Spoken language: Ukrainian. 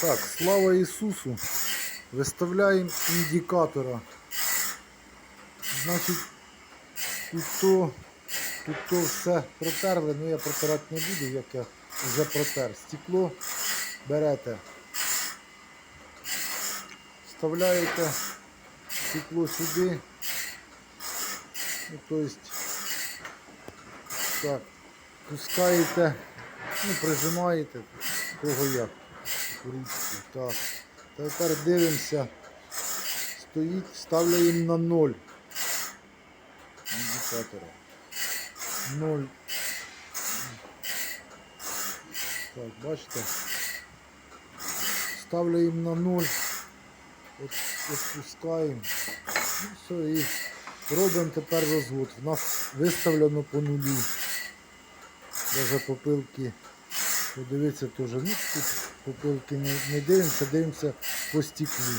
Так, слава Ісусу. Виставляємо індикатора. Значить, тут то, тут то все протерли, ну я протирати не буду, як я вже протер. Стекло берете, вставляєте стекло сюди. Ну, то так, пускаєте, ну, прижимаєте, кого як, ручку, так. Тепер дивимося, стоїть, ставляємо на ноль індикатора. Ноль. Так, бачите? Ставляємо на ноль. От, відпускаємо. Ну, все, і робимо тепер розвод. У нас виставлено по нулю. Даже попилки. Подивіться теж. Ну, попилки не, дивимося, дивимося по стеклу.